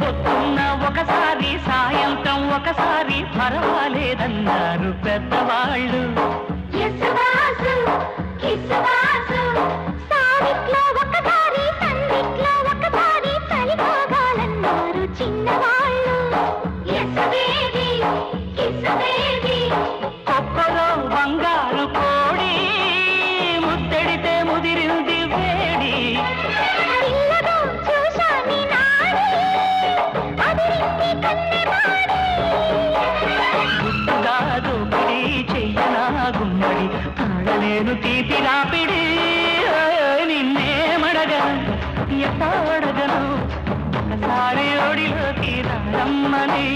పొద్దున్న ఒకసారి సాయంత్రం ఒకసారి పర్వాలేదన్నారు పెద్దవాళ్ళు చిన్నవాళ్ళు. Yes baby, kiss baby. అదిరింది కన్నెమాడి. గుట్టుగా దోపిడి చెయ్యనా గుమ్మడి. తాళలేను తీపి రాపిడి. నిన్నేమడగను ఎట్టాడగను ఒకసారి ఒడిలోకి రమ్మని